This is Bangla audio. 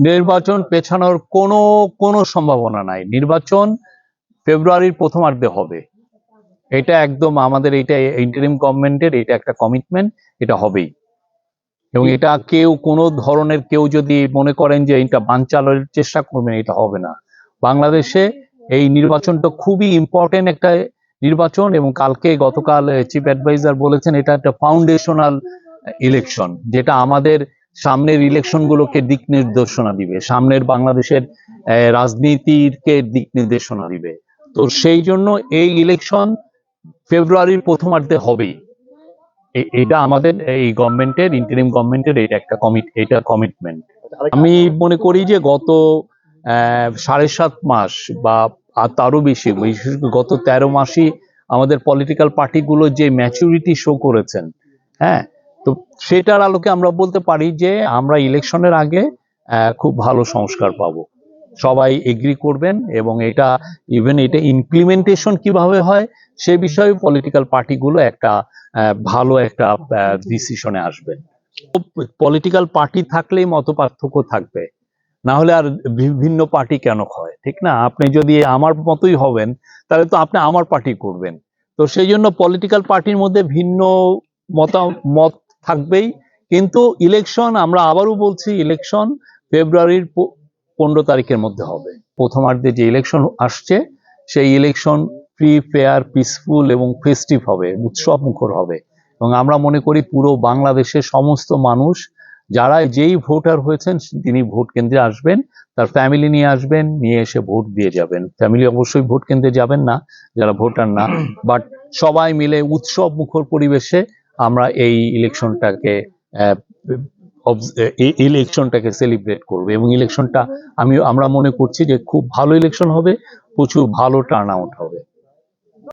নির্বাচন পেছানোর কোনো কোনো সম্ভাবনা নাই। নির্বাচন ফেব্রুয়ারির প্রথমার্ধে হবে। এটা একদম আমাদের এটা ইন্টারিম গভর্নমেন্টের এটা একটা কমিটমেন্ট এটা হবেই। এবং এটা কেউ, কোনো ধরনের কেউ যদি মনে করেন যে এটা বানচালের চেষ্টা করবেন, এটা হবে না। বাংলাদেশে এই নির্বাচনটা খুবই ইম্পর্টেন্ট একটা নির্বাচন এবং কালকে গতকাল চিফ অ্যাডভাইজার বলেছেন এটা একটা ফাউন্ডেশনাল ইলেকশন যেটা আমাদের সামনের ইলেকশন গুলোকে দিক নির্দেশনা দিবে। সামনের বাংলাদেশের রাজনীতিকে দিক নির্দেশনা দিবে। তো সেই জন্য এই ইলেকশন ফেব্রুয়ারির প্রথমার্ধে হবেই। এটা আমাদের এই গভর্নমেন্টের ইন্টারিম গভর্নমেন্টের এটা একটা কমিট এটা কমিটমেন্ট আমি মনে করি যে গত সাড়ে সাত মাস বা আর তারও বেশি, বিশেষ গত তেরো মাসই আমাদের পলিটিক্যাল পার্টিগুলো যে ম্যাচুরিটি শো করেছেন হ্যাঁ তো সেটার আলোকে আমরা বলতে পারি যে আমরা ইলেকশনের আগে খুব ভালো সংস্কার পাবো। সবাই এগ্রি করবেন এবং এটা ইভেন এটা ইমপ্লিমেন্টেশন কীভাবে হয়, সে বিষয়ে পলিটিক্যাল পার্টিগুলো একটা ভালো একটা ডিসিশনে আসবেন পলিটিক্যাল পার্টি থাকলেই মত পার্থক্য থাকবে। না হলে আর বিভিন্ন পার্টি কেন হয়, ঠিক না? আপনি যদি আমার মতোই হবেন, তাহলে তো আপনি আমার পার্টি করবেন। তো সেই জন্য পলিটিক্যাল পার্টির মধ্যে ভিন্ন মতামত থাকবেই। কিন্তু ইলেকশন আমরা আবারও বলছি ইলেকশন ফেব্রুয়ারির পনেরো তারিখের মধ্যে হবে। প্রথমার্ধে যে ইলেকশন আসছে সেই ইলেকশন ফ্রি ফেয়ার পিসফুল এবং ফেস্টিভ হবে উৎসব মুখর হবে। এবং আমরা মনে করি পুরো বাংলাদেশের সমস্ত মানুষ যারা যেই ভোটার হয়েছেন তিনি ভোট কেন্দ্রে আসবেন তার ফ্যামিলি নিয়ে আসবেন নিয়ে এসে ভোট দিয়ে যাবেন। ফ্যামিলি অবশ্যই ভোট কেন্দ্রে যাবেন না যারা ভোটার না। বাট সবাই মিলে উৎসব মুখর পরিবেশে আমরা এই ইলেকশনটাকে ইলেকশনটাকে সেলিব্রেট করব। এবং ইলেকশনটা আমি, আমরা মনে করছি যে খুব ভালো ইলেকশন হবে, প্রচুর ভালো টার্ন আউট হবে।